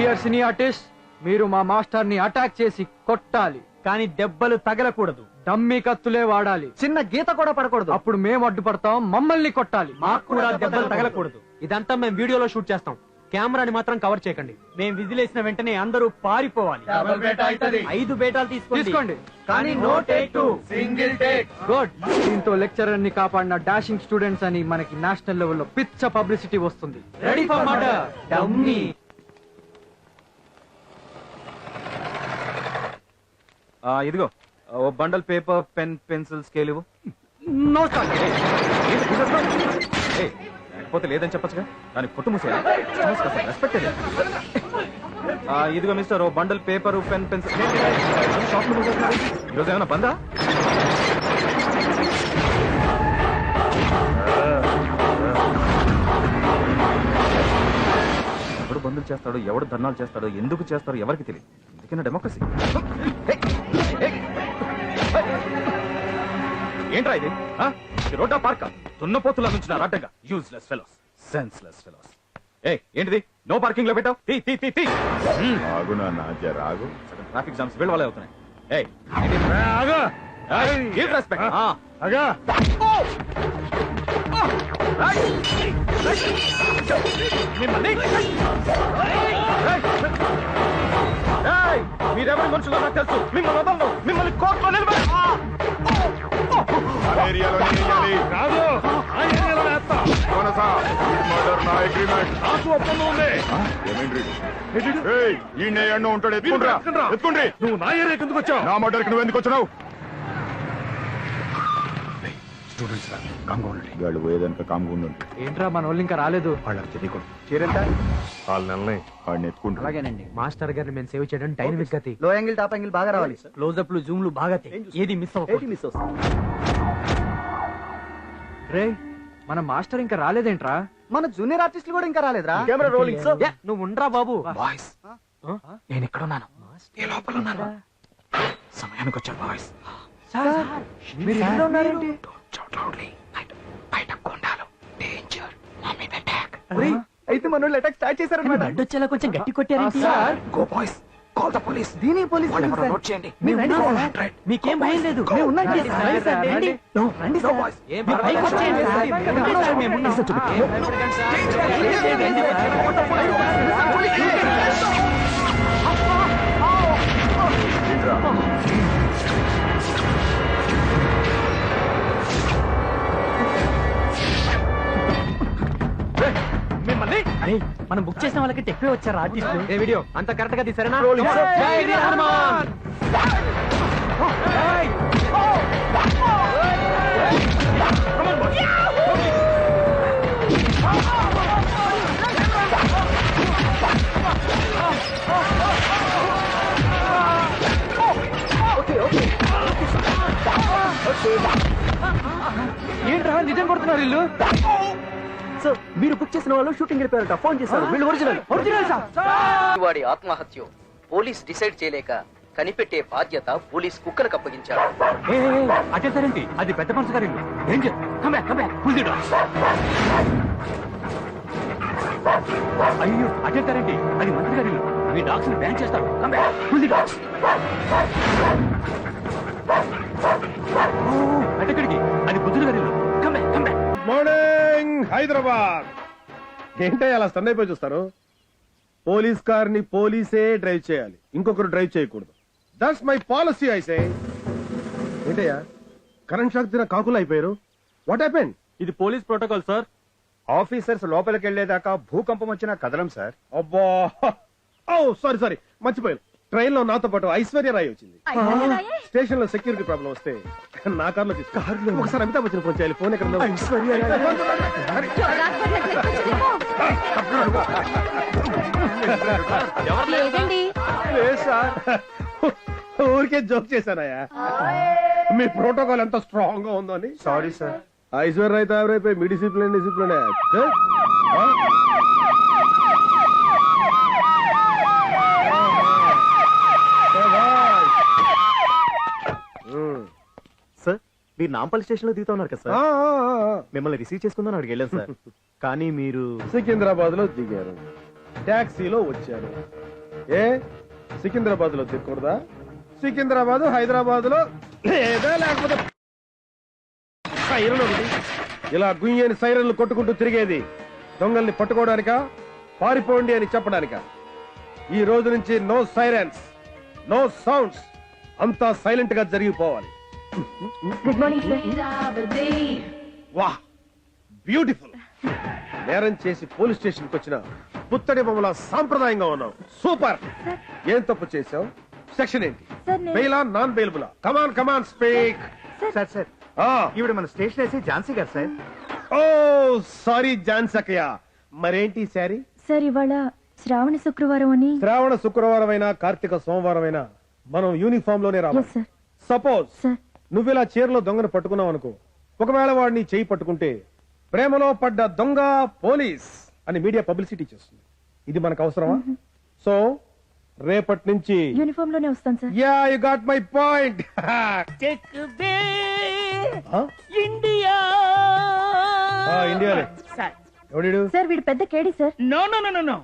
Dear cine artist మీరు మా మాస్టర్ని అటాక్ చేసి కొట్టాలి. కానీ దెబ్బలు తగలకూడదు. డమ్మీ కత్తులే వాడాలి. చిన్న గీత కూడా పడకూడదు. అప్పుడు మేము అడ్డుపడతాం మమ్మల్ని కొట్టాలి. మాకు కూడా దెబ్బలు తగలకూడదు. ఇదంతా మేము వీడియోలో షూట్ చేస్తాం. కెమెరాని మాత్రం కవర్ చేయకండి. మేము విజిలేసిన వెంటనే అందరూ పారిపోవాలి. ఐదు బేటాలు తీసుకోండి. తీసుకోండి. కానీ నో టేక్ టూ గుడ్ దీంతో లెక్చరర్ని కాపాడిన డాషింగ్ స్టూడెంట్స్ అని మనకి నేషనల్ లెవెల్లో పిచ్చ పబ్లిసిటీ వస్తుంది. రెడీ ఫర్ మర్డర్ డమ్మీ ఇదిగో ఓ bundle paper pen pencil scale ఇవ్వు. నో ఏయ్, లేకపోతే లేదని చెప్పచ్చుగా? దానికి కొట్టు మూసేయాలి రెస్పెక్ట్ ఇదిగో మిస్టర్ ఓ bundle paper pen pencil. Shop ఈరోజు ఏమైనా బందా? ఎవడు బంధులు చేస్తాడో ఎవడు ధర్నాలు చేస్తాడో ఎందుకు చేస్తాడో ఎవరికి తెలియదు. ఎందుకన్నా డెమోక్రసీ ఏంట్రా ఇది రోడ్డా పార్కా దున్నపోతుల నుంచి అడ్డంగా యూజ్లెస్ ఫెలోస్ సెన్స్లెస్ ఫెలోస్ ఏ ఏంటిది నో పార్కింగ్లో పెట్టావు తీ తీ తీ తీ ట్రాఫిక్ జామ్స్ వీళ్ళ వాళ్ళే అవుతున్నాయి? ఏంటి రెస్పెక్ట్. మిమ్మల్ని మీరెవరి మనుషులో నాకు తెలుసు? మిమ్మల్ని వదలను. మిమ్మల్ని కోర్టులో నిలబడి ఏరియాలో నాకు ఒప్పందం ఉంది. ఈ నేయన్న ఉంటాడు. ఎత్తుకుండ్రా. ఎత్తుకుండ్రి. నువ్వు నా ఏరియాకి ఎందుకు వచ్చావు? నా మర్డర్కి నువ్వు ఎందుకు వచ్చినావు? స్టూడెంట్స్ కామ్గా ఉండండి. గాడు పోయేదానికి కామ్గా ఉండండి ఏంట్రా మన వాళ్ళు ఇంకా రాలేదు. వాళ్ళకి తెలియకూడదు. చీరెంత? వాళ్ళ నెలని వాడిని ఎత్తుకుంటారు అలాగేనండి. మాస్టర్ గారిని మేము సేవ్ చేయడం డైనమిక్ గతి లో యాంగిల్ టాప్ యాంగిల్ బాగా రావాలి క్లోజ్అప్లు జూమ్లు బాగా తీ. ఏది మిస్ మిస్ వస్తుంది? రే మన మాస్టర్ ఇంకా రాలేదేంట్రా? మన జూనియర్ ఆర్టిస్టులు కూడా ఇంకా రాలేదురా. కెమెరా రోలింగ్ సో యా, నువ్వు ఉండరా బాబు. బాయ్స్ నేను ఇక్కడ ఉన్నాను. ఈ లోపల ఉన్నాను. సమయానికి వచ్చా బాయ్స్ మీరు ఇంట్లో ఉన్నారేంటి బయట కొండాలు డేంజర్ మా మీద అటాక్ అయితే మన వాళ్ళు అటాక్ స్టార్ట్ చేశారన్నమాట బ్లడ్ వచ్చేలా కొంచెం గట్టి కొట్టారేంటి sir go boys call the police దీని పోలీస్ నోట్ చేయండి మీరు రండి సార్. మీకేం భయం లేదు మేము ఉన్నాం రండి సార్. రండి. రండి. సార్. వచ్చేయండి సార్. మేము ఉన్నాం. సార్. మనం బుక్ చేసిన వాళ్ళకి ఎక్కువ వచ్చారు ఆర్టిస్టులు ఏ వీడియో? అంత కరెక్ట్గా తీసారేనా? ఏంట్రా నిజం కొడుతున్నారు ఇల్లు సో మీరు బుక్ చేసిన వాళ్ళు షూటింగ్ వెళ్ళిపోయారట. ఫోన్ చేశారు. వీళ్ళు ఒరిజినల్ ఒరిజినల్ సార్ వాడి ఆత్మహత్య పోలీస్ డిసైడ్ చేయలేక కనిపెట్టే బాధ్యత పోలీస్ కుక్కలకు అప్పగించాడు అటే సరేంటి అది పెద్ద మనసు గారి ఇల్లు. Danger come back come back pull the door అయ్యో అటే సరేంటి అది మంత్రి గారి. మీ డాగ్స్ని బ్యాన్ చేస్తారు. Come back pull the door Hyderabad. ఏంటో అలా స్టన్ అయిపోయి చూస్తారు పోలీస్ కార్ని పోలీసే డ్రైవ్ చేయాలి. ఇంకొకరు డ్రైవ్ చేయకూడదు. దట్స్ మై పాలసీ ఐసే ఏంటయ్యా కరెంట్ షాక్ తిన కాకులు అయిపోయారు? వాట్ హ్యాపెన్ ఇది పోలీస్ ప్రోటోకాల్ సార్. ఆఫీసర్స్ లోపలికి వెళ్ళేదాకా భూకంపం వచ్చినా కదలం సార్. అబ్బా! ఓ సారీ సారీ. మర్చిపోయాను. ట్రైన్లో నాతో పాటు ఐశ్వర్య రాయ్ వచ్చింది. స్టేషన్లో సెక్యూరిటీ ప్రాబ్లం వస్తే నా కార్లో తీసుకు. ఒకసారి అమితాబ్ బచ్చన్ ఫోన్ చేయాలి. ఫోన్ ఎక్కడ ఉందో. లేదండి లేదు సార్. ఊరికే జోక్ చేశానయ్యా. మీ ప్రోటోకాల్ ఎంత స్ట్రాంగ్గా ఉందో అని. Sorry sir. ఐశ్వర్య రాయ్ తావరైపోయి మీ డిసిప్లిన్ డిసిప్లిన్ సార్ మీరు నాంపల్లి స్టేషన్లో దిగుతా ఉన్నారు కదా సార్? మిమ్మల్ని రిసీవ్ చేసుకుందాం అక్కడికి వెళ్ళాను సార్. కానీ మీరు సికింద్రాబాద్లో దిగారు. టాక్సీలో వచ్చారు. ఏ? సికింద్రాబాద్లో తిరగకూడదా సికింద్రాబాద్ హైదరాబాద్లో లేదా లేకపోతే సైరన్ ఒకటి? ఇలా గుయ్యని సైరన్లు కొట్టుకుంటూ తిరిగేది దొంగల్ని పట్టుకోవడానికా? పారిపోండి అని చెప్పడానికా? ఈ రోజు నుంచి నో సైరన్స్ నో సౌండ్స్ అంతా సైలెంట్గా జరిగిపోవాలి. గుడ్ మార్నింగ్ సార్ వాహ్ బ్యూటిఫుల్ నేరం చేసి పోలీస్ స్టేషన్కి వచ్చిన పుత్తడి బొమ్మల సాంప్రదాయంగా ఉన్నావు. సూపర్. ఏం తప్పు చేసావు సెక్షన్ ఏంటి? సార్ నేను బెయిలా non బెయిలబులా? Come on come on speak sir sir ఈవిడ మన స్టేషన్ వేసి ఝాన్సీ గారు సార్. ఓ సారీ జాన్సకయ్య మరేంటి సారీ సార్ ఇవాళ శ్రావణ శుక్రవారం అని శ్రావణ శుక్రవారం అయినా కార్తీక సోమవారం అయినా మనం యూనిఫామ్లోనే రావాలి. ఎస్ సార్ సపోజ్ సార్ నువ్విలా చీరలో దొంగను పట్టుకున్నావు అనుకో. ఒకవేళ వాడిని చేయి పట్టుకుంటే ప్రేమలో పడ్డ దొంగ పోలీస్ అని మీడియా పబ్లిసిటీ చేస్తుంది. ఇది మనకు అవసరమా? సో రేపటి నుంచి యూనిఫామ్లోనే వస్తాను sir. Ya you got my point. India. ఇండియాలే sir. ఎవడు సార్ వీడు పెద్ద కేడి sir. No no no no.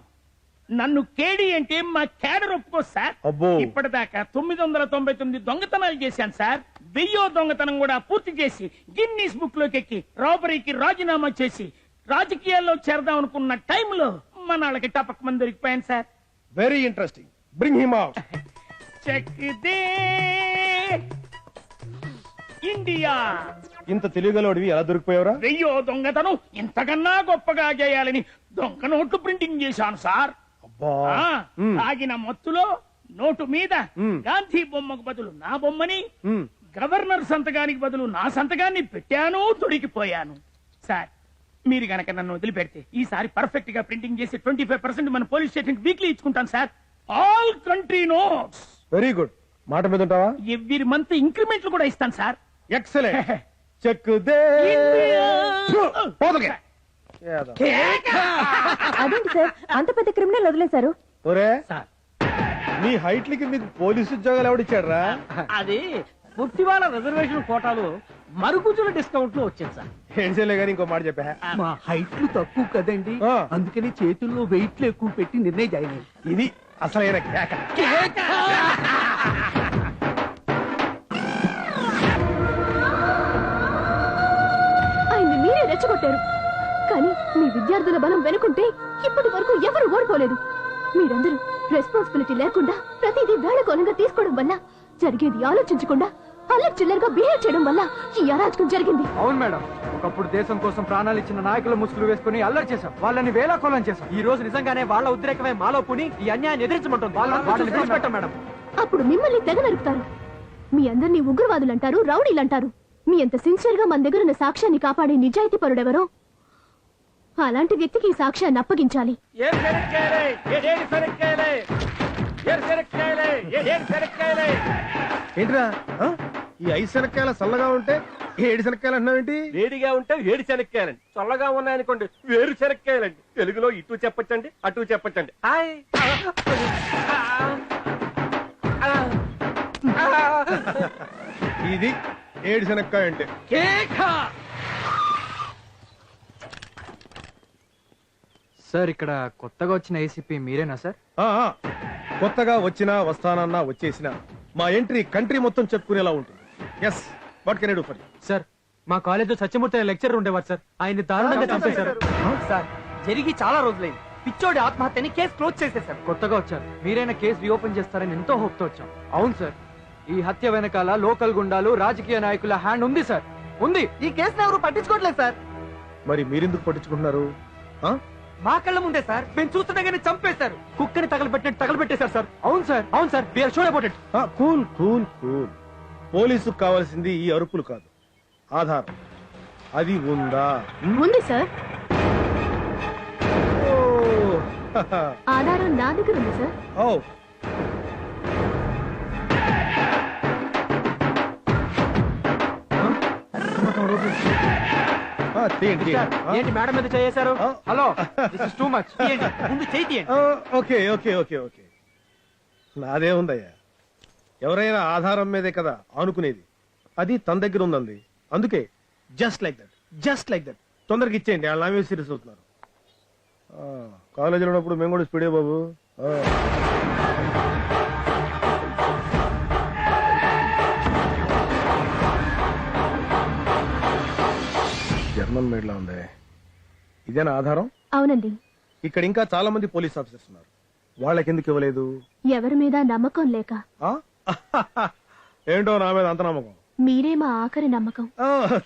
నన్ను కేడి అంటే మా కేడర్ ఒప్పుకో సార్. అబ్బో. ఇప్పటిదాకా తొమ్మిది వందల తొంభై తొమ్మిది దొంగతనాలు చేశాను సార్. వెయ్యో దొంగతనం కూడా పూర్తి చేసి గిన్నీస్ బుక్లోకి ఎక్కి రాబరీకి రాజీనామా చేసి రాజకీయాల్లో చేరదాం అనుకున్న టైంలో మన వాళ్ళకి టపక్ మంది దొరికిపోయాను sir. Very interesting bring him out check the India. ఇంత తెలియగలవాడివి ఎలా దొరికిపోయావురా? వెయ్యో దొంగతనం ఇంతకన్నా గొప్పగా చేయాలని దొంగ నోట్లు ప్రింటింగ్ చేశాను సార్. అబ్బా ఆ. తాగిన మత్తులో నోటు మీద. గాంధీ బొమ్మకు బదులు నా బొమ్మని. గవర్నర్ సంతకానికి బదులు నా సంతకాన్ని పెట్టాను తొడిగిపోయాను సార్ మీరు గనక నన్ను వదిలిపెడితే ఈసారి పర్ఫెక్ట్గా ప్రింటింగ్ చేసి ట్వంటీ ఫైవ్ పర్సెంట్ మన police station weekly ఇచ్చుకుంటాను sir all country notes very good మాట మీద ఉంటావా ఎవ్రీ మంత్ ఇంక్రిమెంట్లు కూడా ఇస్తాను సార్ ఎక్సలెంట్ చెక్ దే. ఏదో. అదేంటి సార్? అంత పెద్ద క్రిమినల్ వదిలేశారు. ఒరే సార్. నీ హైట్లకి మీకు పోలీసు ఉద్యోగాలు ఎవడిచ్చాడ్రా అది పుట్టివాళ్ళ రిజర్వేషన్ కోటాలు మరుగుజుల డిస్కౌంట్లో వచ్చింది సార్. ఏం చేయలే కానీ ఇంకో మాట చెప్పా. మా హైట్లు తక్కువ కదండి. ఆ. అందుకని చేతుల్లో వెయిట్లు ఎక్కువ పెట్టి నిర్ణయం జాయిన్ అయ్యాను. ఇది అసలైన కేక! ఆయన్ని మీరే రెచ్చగొట్టారు. కానీ మీ విద్యార్థుల బలం వెనుకుంటే ఇప్పటి వరకు ఎవరు ఓడిపోలేదు. మీరందరూ రెస్పాన్సిబిలిటీ లేకుండా ప్రతిదీ వేళకోలంగా తీసుకోవడం వల్ల జరిగేది ఆలోచించకుండా అల్లరి చిల్లరగా బిహేవ్ చేయడం వల్ల ఈ అరాచకం జరిగింది. అవును మేడం. ఒకప్పుడు దేశం కోసం ప్రాణాలు ఇచ్చిన నాయకుల ముసుగులు వేసుకుని అల్లరి చేశాం. వాళ్ళని వేలాకోలం చేశాం. ఈ రోజు నిజంగానే వాళ్ళ ఉద్రేకమే మాలో పుని ఈ అన్యాయాన్ని ఎదిరించమంటుంది. వాళ్ళని విడిచిపెట్టం మేడం. అప్పుడు మిమ్మల్ని తెగ నరుకుతారు. మీ అందరినీ ఉగ్రవాదులు అంటారు రౌడీలు అంటారు మీ అంత సిన్సియర్గా మన దగ్గర ఉన్న సాక్ష్యాన్ని కాపాడే నిజాయితీ పరుడెవరో అలాంటి వ్యక్తికి ఈ సాక్ష్యాన్ని అప్పగించాలి. ఏంట్రా? ఆ? ఈ ఐదు శనక్కాయల చల్లగా ఉంటే ఏడు శనక్కాయలు అంటున్నావేంటి వేడిగా ఉంటే వేడి శనక్కాయలండి. చల్లగా ఉన్నాయనుకోండి వేరు శనక్కాయలండి. తెలుగులో ఇటు చెప్పొచ్చండి అటు చెప్పొచ్చండి. హాయ్. ఇది ఏడు శనక్కాయ అంటే. సార్ ఇక్కడ కొత్తగా వచ్చిన ఏసీపీ మీరేనా సార్? ఆ, ఆ. కొత్తగా వచ్చినా వస్తానన్నా వచ్చేసినా మా ఎంట్రీ కంట్రీ మొత్తం చెప్పుకునేలా ఉంటుంది. Yes what can do for sir మా కాలేజ్ సత్యమూర్తి అనే లెక్చర్ ఉండేవారు సార్. ఆయన్ని దారుణంగా చంపేశారు. సార్ జరిగి చాలా రోజులైంది. పిచ్చోడి ఆత్మహత్యని కేసు క్లోజ్ చేసేసారు కొత్తగా వచ్చారు. మీరైనా కేసు రీఓపెన్ చేస్తారని ఎంతో హోప్తో వచ్చాం. అవును సార్. ఈ హత్య వెనకాల లోకల్ గుండాలు రాజకీయ నాయకుల హ్యాండ్ ఉంది సార్. ఉంది. ఈ కేసుని ఎవరు పట్టించుకోవట్లేదు సార్. మరి మీరెందుకు పట్టించుకుంటున్నారు? ఆ? మా కళ్ళ ముందే సార్. మేము చూస్తుండగానే చంపేశారు. కుక్కని తగలబెట్టినట్టు తగలబెట్టేశారు సార్. అవును సార్. అవును sir. We are sure about it ah, cool cool cool. పోలీసుకు కావాల్సింది ఈ అరుపులు కాదు. ఆధారం. అది ఉందా? ఉంది సార్. ఆధారం నా దగ్గర ఉంది సార్. ఓ. ఆ, తీయండి, తీయండి. ఆ, ఏంటి మేడం మీద చేశారు hello this is too much తీయండి ముందు చేయి తీయండి. ఆ, ఓకే ఓకే ఓకే ఓకే. నాదే ఉందయ్యా. ఎవరైనా ఆధారం మీదే కదా ఆనుకునేది? అది తన దగ్గర ఉందండి. అందుకే just like that just like that తొందరగా ఇచ్చేయండి వాళ్ళ నామే సీరియస్ అవుతున్నారు ఆ, కాలేజీలో ఉన్నప్పుడు మేము కూడా స్పీడే బాబు. ఆ. హ్యూమన్ మేడ్ లా ఉంది? ఇదేనా ఆధారం? అవునండి. ఇక్కడ ఇంకా చాలా మంది పోలీస్ ఆఫీసర్స్ ఉన్నారు. వాళ్ళకి ఎందుకు ఇవ్వలేదు? ఎవరి మీద నమ్మకం లేక. ఆ? ఏంటో నా మీద అంత నమ్మకం? మీరే మా ఆఖరి నమ్మకం.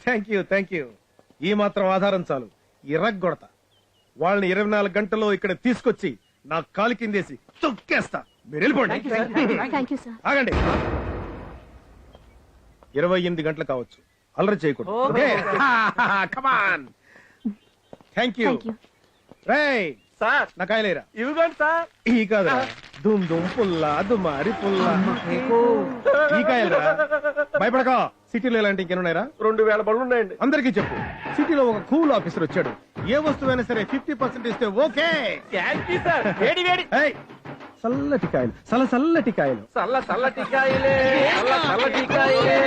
థ్యాంక్ యూ థ్యాంక్ యూ ఈ మాత్రం ఆధారం చాలు. ఇరగ్గొడతా. వాళ్ళని ఇరవై నాలుగు గంటల్లో ఇక్కడ తీసుకొచ్చి నా కాలు కిందేసి తొక్కేస్తా మీరు వెళ్ళిపోండి. థ్యాంక్ యూ సార్ ఆగండి. ఇరవై ఎనిమిది గంటలు కావచ్చు. అల్లరి చేయకూడదు. Okay come on thank you రేయ్ సార్. నా కాయలేరా? సార్. ఈ కాదురా. దుమ్ దుమ్ పుల్ల దుమారి పుల్ల. ఈ కాయలరా? భయపడక. సిటీలో ఇలాంటి ఇంకెన్నున్నాయరా రెండు వేల బళ్ళు ఉన్నాయండి. అందరికీ చెప్పు. సిటీలో ఒక కూల్ ఆఫీసర్ వచ్చాడు. ఏ వస్తువైనా సరే ఫిఫ్టీ పర్సెంట్ ఇస్తే ఓకే. Thank you sir. వేడి వేడి. ఏయ్, చల్లటి కాయలు. చల్ల చల్లటి కాయలు. చల్ల చల్లటి కాయలే. చల్ల చల్లటి కాయలే.